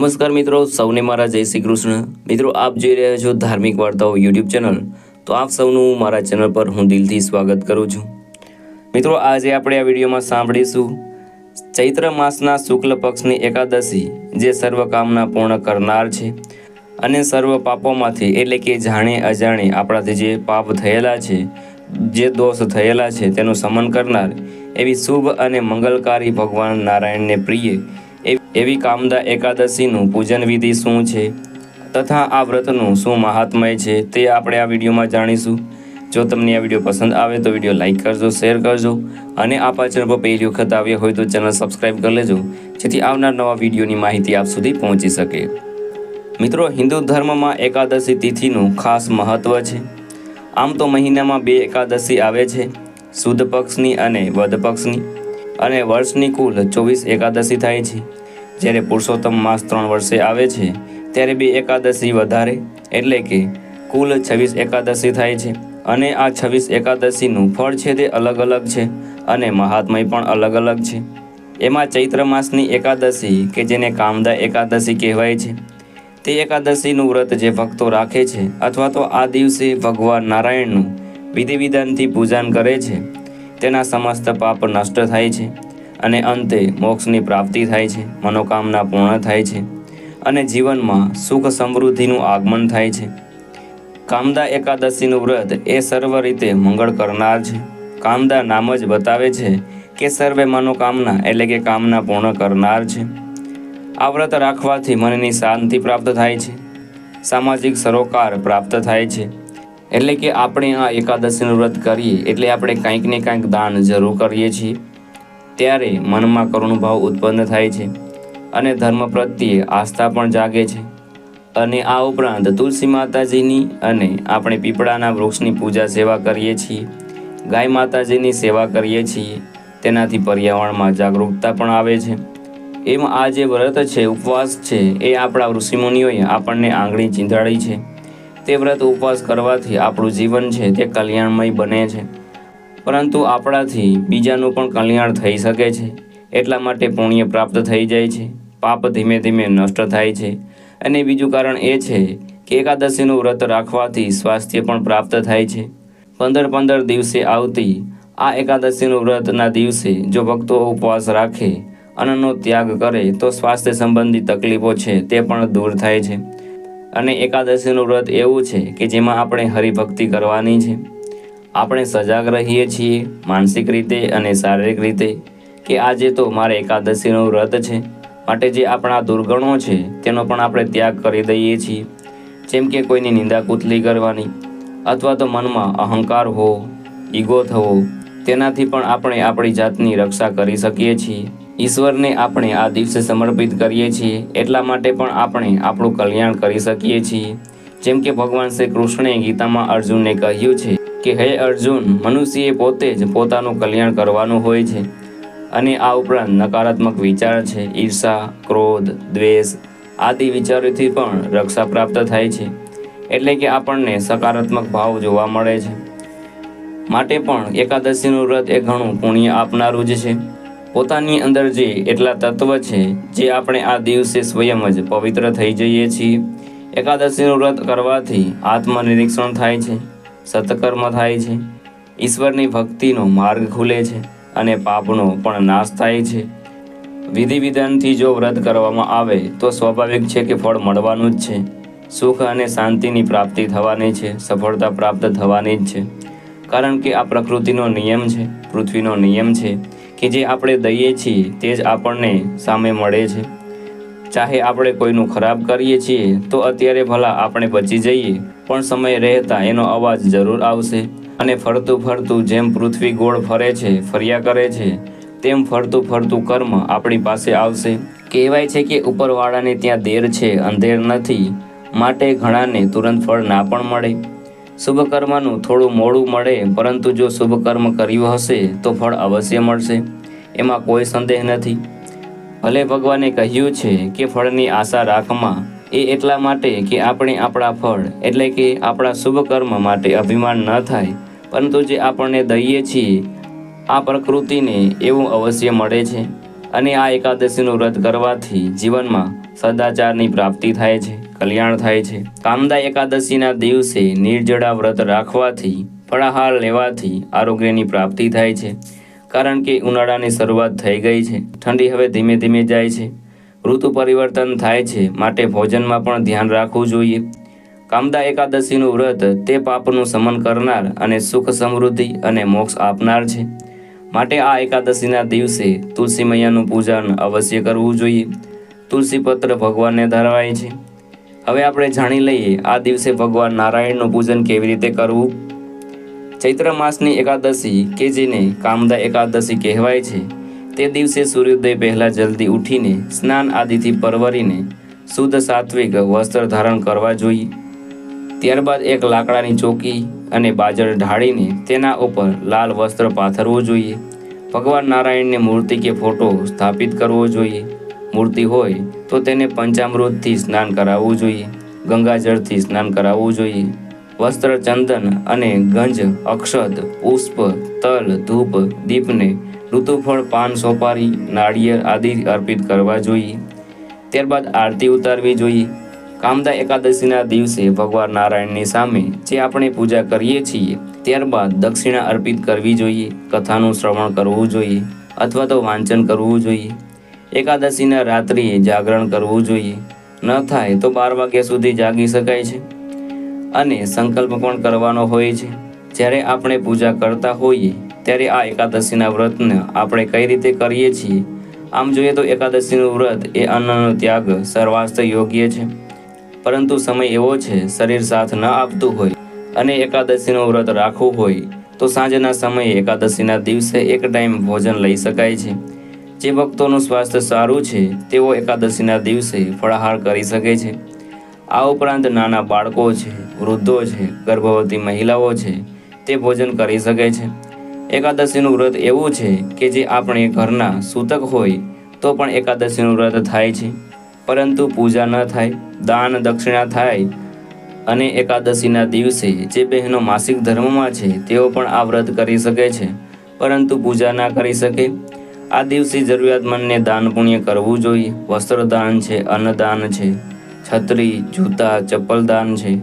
નમસ્કાર મિત્રો, સૌને મારા જય શ્રી કૃષ્ણ. મિત્રો, આપ જોઈ રહ્યા છો ધાર્મિક વાર્તાઓ યુટ્યુબ ચેનલ. તો આપ સૌનું મારા ચેનલ પર હું દિલથી સ્વાગત કરું છું. મિત્રો, આજે આપણે આ વિડીયોમાં સાંભળીશું ચૈત્ર માસના શુક્લ પક્ષની એકાદશી, જે સર્વ કામના પૂર્ણ કરનાર છે. અને સર્વ પાપોમાંથી, એટલે કે જાણે અજાણે, આપણાથી જે પાપ થયેલા છે, જે દોષ થયેલા છે, તેનું સમન કરનાર એવી શુભ અને મંગલકારી ભગવાન નારાયણને પ્રિય એવી- કામદા એકાદશીનું પૂજન વિધિ શું છે? તથા આ વ્રતનું શું મહાત્મય છે તે આપણે આ વિડીયોમાં જાણીશું. જો તમને આ વીડિયો પસંદ આવે તો વીડિયો લાઇક કરજો, શેર કરજો અને આ પાછળ પર પહેલી વખત આવ્યા હોય તો ચેનલ સબસ્ક્રાઈબ કરી લેજો, જેથી આવનાર નવા વિડીયોની માહિતી આપ સુધી પહોંચી શકે. મિત્રો, હિન્દુ ધર્મમાં એકાદશી તિથિનું ખાસ મહત્વ છે. આમ તો મહિનામાં બે એકાદશી આવે છે સુદ પક્ષની અને વધ પક્ષની. અને વર્ષની કુલ ચોવીસ એકાદશી થાય છે. જ્યારે પુરુષોત્તમ માસ ત્રણ વર્ષે આવે છે, ત્યારે બે એકાદશી વધારે એટલે કે કુલ છવ્વીસ એકાદશી થાય છે. અને આ છવ્વીસ એકાદશીનું ફળ છે તે અલગ અલગ છે અને મહાત્મય પણ અલગ અલગ છે. એમાં ચૈત્ર માસની એકાદશી કે જેને કામદા એકાદશી કહેવાય છે, તે એકાદશીનું વ્રત જે ભક્તો રાખે છે અથવા તો આ દિવસે ભગવાન નારાયણનું વિધિ વિધાનથી પૂજન કરે છે, તેના સમસ્ત પાપ નષ્ટ થાય છે. અને અંતે મોક્ષની પ્રાપ્તિ થાય છે, મનોકામના પૂર્ણ થાય છે અને જીવનમાં સુખ સમૃદ્ધિનું આગમન થાય છે. કામદા એકાદશીનું વ્રત એ સર્વ રીતે મંગળ કરનાર છે. કામદા નામ જ બતાવે છે કે સર્વે મનોકામના એટલે કે કામના પૂર્ણ કરનાર છે. આ વ્રત રાખવાથી મનની શાંતિ પ્રાપ્ત થાય છે. સામાજિક સરોકાર પ્રાપ્ત થાય છે. એટલે કે આપણે આ એકાદશીનું વ્રત કરીએ એટલે આપણે કંઈક ને કંઈક દાન જરૂર કરીએ છીએ. ત્યારે મનમાં કરુણભાવ ઉત્પન્ન થાય છે અને ધર્મ પ્રત્યે આસ્થા પણ જાગે છે. અને આ ઉપરાંત તુલસી માતાજીની અને આપણે પીપળાના વૃક્ષની પૂજા સેવા કરીએ છીએ, ગાય માતાજીની સેવા કરીએ છીએ, તેનાથી પર્યાવરણમાં જાગૃતતા પણ આવે છે. એમ આ જે વ્રત છે, ઉપવાસ છે, એ આપણા ઋષિમુનિઓએ આપણને આંગળી ચીંધાડી છે. તે વ્રત ઉપવાસ કરવાથી આપણું જીવન છે તે કલ્યાણમય બને છે. પરંતુ આપણાથી બીજાનું પણ કલ્યાણ થઈ શકે છે. એટલા માટે પુણ્ય પ્રાપ્ત થઈ જાય છે. પાપ ધીમે ધીમે નષ્ટ થાય છે. અને બીજું કારણ એ છે કે એકાદશીનું વ્રત રાખવાથી સ્વાસ્થ્ય પણ પ્રાપ્ત થાય છે. પંદર પંદર દિવસે આવતી આ એકાદશીનું વ્રતના દિવસે જો ભક્તો ઉપવાસ રાખે, અન્નનો ત્યાગ કરે, તો સ્વાસ્થ્ય સંબંધી તકલીફો છે તે પણ દૂર થાય છે. અને એકાદશીનું વ્રત એવું છે કે જેમાં આપણે હરિભક્તિ કરવાની છે. આપણે સજાગ રહીએ છીએ માનસિક રીતે અને શારીરિક રીતે કે આજે તો મારે એકાદશીનું વ્રત છે. માટે જે આપણા દુર્ગણો છે, તેનો પણ આપણે ત્યાગ કરી દઈએ છીએ. જેમ કે કોઈની નિંદા કૂતલી કરવાની અથવા તો મનમાં અહંકાર હો ઈગો થવો, તેનાથી પણ આપણે આપણી જાતની રક્ષા કરી શકીએ છીએ. ઈશ્વરને આપણે આ દિવસે સમર્પિત કરીએ છીએ, એટલા માટે પણ આપણે આપણું કલ્યાણ કરી શકીએ છીએ. જેમ કે ભગવાન શ્રી કૃષ્ણએ ગીતામાં અર્જુનને કહ્યું છે કે હે અર્જુન, મનુષ્યએ પોતે જ પોતાનું કલ્યાણ કરવાનું હોય છે અને આ ઉપરાંત નકારાત્મક વિચાર છે, ઈર્ષા, ક્રોધ, દ્વેષ આદિ વિચારોથી પણ રક્ષા પ્રાપ્ત થાય છે. એટલે કે આપણને સકારાત્મક ભાવ જોવા મળે છે. માટે પણ એકાદશીનું વ્રત એ ઘણું પુણ્ય આપનારું જ છે. પોતાની અંદર જે એટલા તત્વ છે, જે આપણે આ દિવસે સ્વયં જ પવિત્ર થઈ જઈએ છીએ. એકાદશીનું વ્રત કરવાથી આત્મનિરીક્ષણ થાય છે. સત્કર્મ થાય છે. ઈશ્વરની ભક્તિનો માર્ગ ખુલે છે અને પાપનો પણ નાશ થાય છે. વિધિ વિધાનથી જો વ્રત કરવામાં આવે, તો સ્વાભાવિક છે કે ફળ મળવાનું જ છે. સુખ અને શાંતિની પ્રાપ્તિ થવાની છે, સફળતા પ્રાપ્ત થવાની જ છે. કારણ કે આ પ્રકૃતિનો નિયમ છે, પૃથ્વીનો નિયમ છે, કે જે આપણે દઈએ છીએ, તે જ આપણને સામે મળે છે. ચાહે આપણે કોઈનું ખરાબ કરીએ છીએ, તો અત્યારે ભલા આપણે બચી જઈએ. પણ સમય રહેતા એનો અવાજ જરૂર આવશે. અને ફરતું ફરતું જેમ પૃથ્વી ગોળ ફરે છે, ફર્યા કરે છે, તેમ ફરતું ફરતું કર્મ આપણી પાસે આવશે. કહેવાય છે કે ઉપરવાળાને ત્યાં દેર છે, અંધેર નથી. માટે ઘણાને તુરંત ફળ ના પણ મળે. શુભ કર્મનું થોડું મોડું મળે, પરંતુ જો શુભ કર્મ કર્યું હશે, તો ફળ અવશ્ય મળશે. એમાં કોઈ સંદેહ નથી. ભલે ભગવાને કહ્યું છે કે ફળની આશા રાખમાં એ એટલા માટે કે આપણે આપણા ફળ, એટલે કે આપણા શુભ કર્મ માટે અભિમાન ન થાય, પરંતુ જે આપણને દઈએ છીએ, આ પ્રકૃતિને એવું અવશ્ય મળે છે. અને આ એકાદશીનું વ્રત કરવાથી જીવનમાં સદાચારની પ્રાપ્તિ થાય છે, કલ્યાણ થાય છે. કામદા એકાદશીના દિવસે નિર્જળા વ્રત રાખવાથી, ફળાહાર લેવાથી આરોગ્યની પ્રાપ્તિ થાય છે. કારણ કે ઉનાળાની શરૂઆત થઈ ગઈ છે. ઠંડી હવે ધીમે ધીમે જાય છે. ઋતુ પરિવર્તન થાય છે. માટે ભોજનમાં પણ ધ્યાન રાખવું જોઈએ. કામદા એકાદશીનું વ્રત, તે પાપનું સમન કરનાર અને સુખ સમૃદ્ધિ અને મોક્ષ આપનાર છે. માટે આ એકાદશીના દિવસે તુલસી મૈયાનું પૂજન અવશ્ય કરવું જોઈએ. તુલસી પત્ર ભગવાનને ધરાવાય છે. હવે આપણે જાણી લઈએ, આ દિવસે ભગવાન નારાયણનું પૂજન કેવી રીતે કરવું? ચૈત્ર માસની એકાદશી કે જેને કામદા એકાદશી કહેવાય છે. તે દિવસે સૂર્યોદય પહેલાં જલ્દી ઉઠીને સ્નાન આદિથી પરવરીને શુદ્ધ સાત્વિક વસ્ત્ર ધારણ કરવા જોઈએ. ત્યારબાદ એક લાકડાની ચોકી અને બાજર ઢાળીને તેના ઉપર લાલ વસ્ત્ર પાથરવું જોઈએ. ભગવાન નારાયણની મૂર્તિ કે ફોટો સ્થાપિત કરવો જોઈએ. મૂર્તિ હોય તો તેને પંચામૃતથી સ્નાન કરાવવું જોઈએ. ગંગાજળથી સ્નાન કરાવવું જોઈએ. વસ્ત્ર ચંદન અને ગંજ અક્ષત પુષ્પ, તલ, ધૂપ, દીપને ઋતુફળ, પાન, સોપારી, નાળિયેર આદિ અર્પિત કરવા જોઈએ. ત્યારબાદ આરતી ઉતારવી જોઈએ. કામદા એકાદશીના દિવસે ભગવાન નારાયણની સામે જે આપણે પૂજા કરીએ છીએ, ત્યારબાદ દક્ષિણા અર્પિત કરવી જોઈએ, કથાનું શ્રવણ કરવું જોઈએ, અથવા તો વાંચન કરવું જોઈએ. એકાદશીના રાત્રિએ જાગરણ કરવું જોઈએ. ન થાય તો બાર વાગ્યા સુધી જાગી શકાય છે. અને સંકલ્પ પણ કરવાનો હોય છે? જ્યારે આપણે પૂજા કરતા હોઈએ, ત્યારે આ એકાદશીના વ્રતને આપણે કઈ રીતે કરીએ છીએ? આમ જોઈએ તો એકાદશીનું વ્રત એ અન્નનો ત્યાગ સર્વાસ્થ યોગ્ય છે. પરંતુ સમય એવો છે, શરીર સાથ ન આપતું હોય અને એકાદશીનું વ્રત રાખવું હોય, તો સાંજના સમયે એકાદશીના દિવસે એક ટાઈમ ભોજન લઈ શકાય છે. જે ભક્તોનું સ્વાસ્થ્ય સારું છે, તેઓ એકાદશીના દિવસે ફળાહાર કરી શકે છે. આ ઉપરાંત નાના બાળકો છે, વૃદ્ધો છે, ગર્ભવતી મહિલાઓ છે, તે ભોજન કરી શકે છે. એકાદશીનું વ્રત એવું છે કે જે આપણે ઘરના સૂતક હોય તો પણ એકાદશીનું વ્રત થાય છે. પરંતુ પૂજા ન થાય, દાન દક્ષિણા થાય અને એકાદશીના દિવસે જે બહેનો માસિક ધર્મમાં છે તેઓ પણ આ વ્રત કરી શકે છે. પરંતુ પૂજા ના કરી શકે. આ દિવસે જરૂરિયાતમંદને દાન પુણ્ય કરવું જોઈએ. વસ્ત્રદાન છે, અન્નદાન છે. છત્રી, જૂતા ચપ્પલ દાન છે.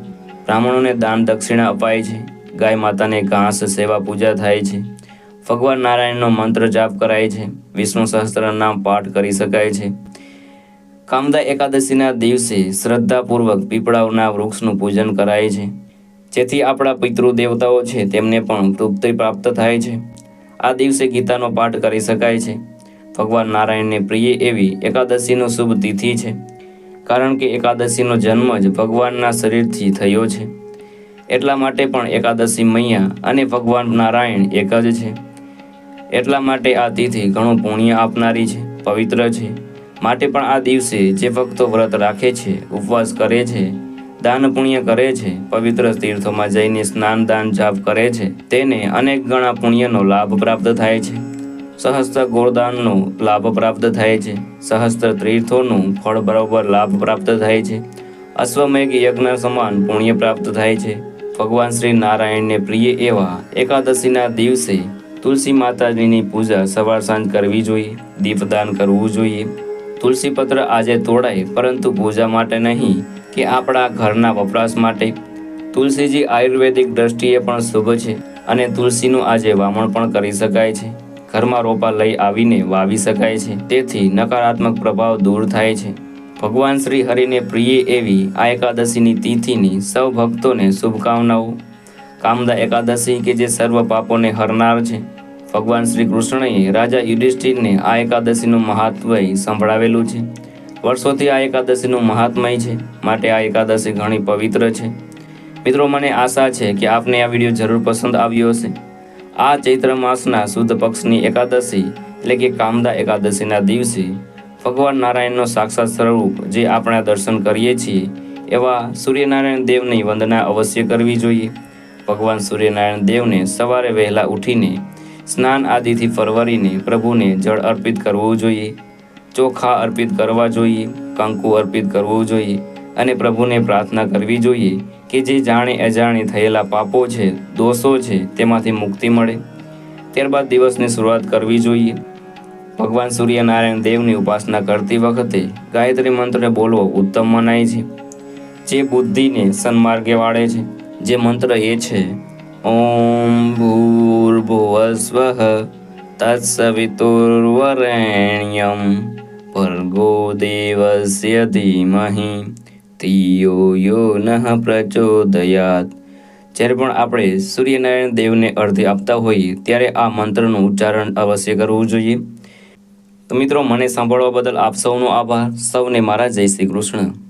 બ્રાહ્મણોને દાન દક્ષિણા અપાય છે. ગાય માતાને ઘાસ, સેવા પૂજા થાય છે. ભગવાન નારાયણનો મંત્ર જાપ કરાય છે. વિષ્ણુ સહસ્ત્ર નામ પાઠ કરી શકાય છે. કામદા એકાદશીના દિવસે શ્રદ્ધાપૂર્વક પીપળાઓના વૃક્ષનું પૂજન કરાય છે. જેથી આપણા પિતૃ દેવતાઓ છે, તેમને પણ તૃપ્તિ પ્રાપ્ત થાય છે. આ દિવસે ગીતાનો પાઠ કરી શકાય છે. ભગવાન નારાયણને પ્રિય એવી એકાદશીનો શુભ તિથિ છે. કારણ કે એકાદશીનો જન્મ જ ભગવાનના શરીરથી થયો છે. એટલા માટે પણ એકાદશી મૈયા અને ભગવાન નારાયણ એક જ છે. એટલા માટે આ તિથિ ઘણું પુણ્ય આપનારી છે, પવિત્ર છે. માટે પણ આ દિવસે જે ભક્તો વ્રત રાખે છે, ઉપવાસ કરે છે, દાન પુણ્ય કરે છે, પવિત્ર તીર્થોમાં જઈને સ્નાન દાન જાપ કરે છે, તેને અનેક ગણા પુણ્યનો લાભ પ્રાપ્ત થાય છે. સહસ્ત્ર ગોળદાનનો લાભ પ્રાપ્ત થાય છે. સહસ્ત્ર તીર્થોનું ફળ બરાબર લાભ પ્રાપ્ત થાય છે. અશ્વમેઘ યજ્ઞ સમાન પુણ્ય પ્રાપ્ત થાય છે. ભગવાન શ્રી નારાયણને પ્રિય એવા એકાદશીના દિવસે તુલસી માતાજીની પૂજા સવાર સાંજ કરવી જોઈએ, દીપદાન કરવું જોઈએ. તુલસી પત્ર આજે તોડાય, પરંતુ પૂજા માટે નહીં, કે આપણા ઘરના વપરાશ માટે. તુલસીજી આયુર્વેદિક દ્રષ્ટિએ પણ શુભ છે અને તુલસીનું આજે વામણ પણ કરી શકાય છે. ઘરમાં રોપા લઈ આવીને વાવી શકાય છે. તેથી નકારાત્મક પ્રભાવ દૂર થાય છે. ભગવાન શ્રી હરિને પ્રિય એવી આ એકાદશીની તિથિની સૌ ભક્તોને શુભકામનાઓ. કામદા એકાદશી કે જે સર્વ પાપોને હરનાર છે. ભગવાન શ્રી કૃષ્ણએ રાજા યુધિષ્ઠિરને આ એકાદશીનું મહાત્મય સંભળાવેલું છે. વર્ષોથી આ એકાદશીનું મહાત્મય છે. માટે આ એકાદશી ઘણી પવિત્ર છે. મિત્રો, મને આશા છે કે આપને આ વીડિયો જરૂર પસંદ આવ્યો હશે. આ ચૈત્ર માસના શુદ્ધ પક્ષની એકાદશી એટલે કે કામદા એકાદશીના દિવસે ભગવાન નારાયણનો સાક્ષાત સ્વરૂપ જે આપણે દર્શન કરીએ છીએ, એવા સૂર્યનારાયણ દેવની વંદના અવશ્ય કરવી જોઈએ. ભગવાન સૂર્યનારાયણ દેવને સવારે વહેલા ઉઠીને સ્નાન આદિથી ફરવરીને પ્રભુને જળ અર્પિત કરવું જોઈએ, ચોખા અર્પિત કરવા જોઈએ, કંકુ અર્પિત કરવું જોઈએ અને પ્રભુને પ્રાર્થના કરવી જોઈએ. કે જે જાણે અજાણે થયેલા પાપો છે, દોષો છે, તેમાંથી મુક્તિ મળે. ત્યારબાદ દિવસની શરૂઆત કરવી જોઈએ. ભગવાન સૂર્યનારાયણ દેવની ઉપાસના કરતી વખતે ગાયત્રી મંત્રને બોલવો ઉત્તમ મનાય છે. જે બુદ્ધિને સન્માર્ગે વાળે છે, જે મંત્ર એ છે, ઓમ ભૂર્ભુવસ્વ તત્સવિતુર્વરેણ્યમ ભર્ગો દેવસ્ય ધીમહિ. ધિયો યો નહ પ્રચોદયાત. જ્યારે પણ આપણે સૂર્યનારાયણ દેવને અર્ધે આપતા હોઈએ, ત્યારે આ મંત્રનું ઉચ્ચારણ અવશ્ય કરવું જોઈએ. તો મિત્રો, મને સાંભળવા બદલ આપ સૌનો આભાર. સૌને મારા જય શ્રી કૃષ્ણ.